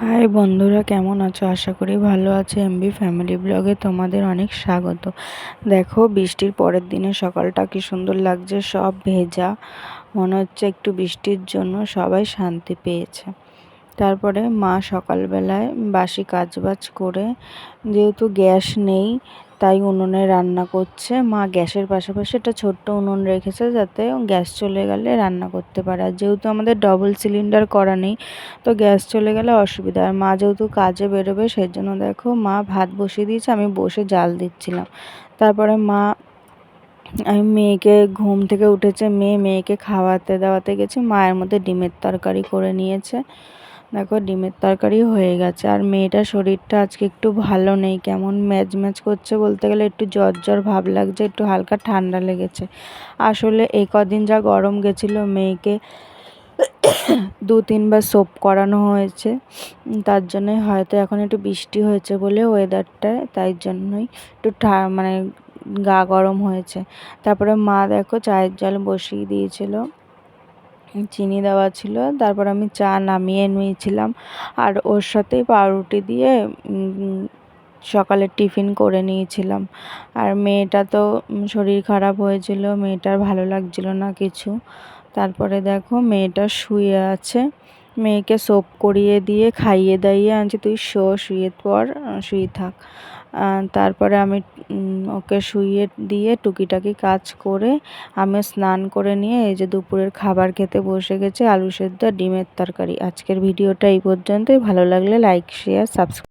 High বন্ধুরা, কেমন আছো? আশা করি ভালো আছে। এমবি ফ্যামিলি ব্লগে তোমাদের অনেক স্বাগত। দেখো, বৃষ্টির পরের দিনে সকালটা কি সুন্দর লাগছে। সব ভেজা। মনে হচ্ছে একটু বৃষ্টির জন্য সবাই শান্তি পেয়েছে। তারপরে মা সকালবেলায় বাসি কাজবাজ করে, যেহেতু গ্যাস নেই তাই উনুনে রান্না করছে। মা গ্যাসের পাশাপাশি একটা ছোট্ট উনুন রেখেছে যাতে গ্যাস চলে গেলে রান্না করতে পারে। আর যেহেতু আমাদের ডবল সিলিন্ডার করা নেই, তো গ্যাস চলে গেলে অসুবিধা। আর মা যেহেতু কাজে বেরোবে সেই জন্য দেখো মা ভাত বসিয়ে দিয়েছে, আমি বসে জাল দিচ্ছিলাম। তারপরে মা, আমি মেয়েকে ঘুম থেকে উঠেছে, মেয়ে মেয়েকে খাওয়াতে দাওয়াতে গেছে। মায়ের মধ্যে ডিমের তরকারি করে নিয়েছে। দেখো ডিমের তরকারি হয়ে গেছে। আর মেয়েটার শরীরটা আজকে একটু ভালো নেই, কেমন ম্যাচ ম্যাচ করছে বলতে গেলে একটু জ্বর জ্বর ভাব লাগছে, একটু হালকা ঠান্ডা লেগেছে। আসলে এই কদিন যা গরম গেছিল, মেয়েকে দু তিনবার সোপ করানো হয়েছে। তার জন্যই হয়তো এখন একটু বৃষ্টি হয়েছে বলে ওয়েদারটা তাই জন্যই একটু ঠা মানে গা গরম হয়েছে। তারপরে মা দেখো চায়ের জল বসিয়ে দিয়েছিল। চিনি দেওয়া ছিল, তারপর আমি চা নামিয়ে নিয়েছিলাম। আর ওর সাথেই পাউরুটি দিয়ে সকালের টিফিন করে নিয়েছিলাম। আর মেয়েটা তো শরীর খারাপ হয়েছিল, মেয়েটার ভালো লাগছিল না কিছু। তারপরে দেখো, মেয়েটা শুয়ে আছে। মেয়েকে সোপ করিয়ে দিয়ে, খাইয়ে দাইয়ে আনছি। তুই শো, শুয়ে পর শুয়ে থাক। তারপরে আমি ওকে শুইয়ে দিয়ে টুকিটাকি কাজ করে আমি স্নান করে নিয়ে এই যে দুপুরের খাবার খেতে বসে গেছে, আলু সেদ্ধ ডিমের তরকারি। আজকের ভিডিওটা এই পর্যন্তই। ভালো লাগলে লাইক শেয়ার সাবস্ক্রাইব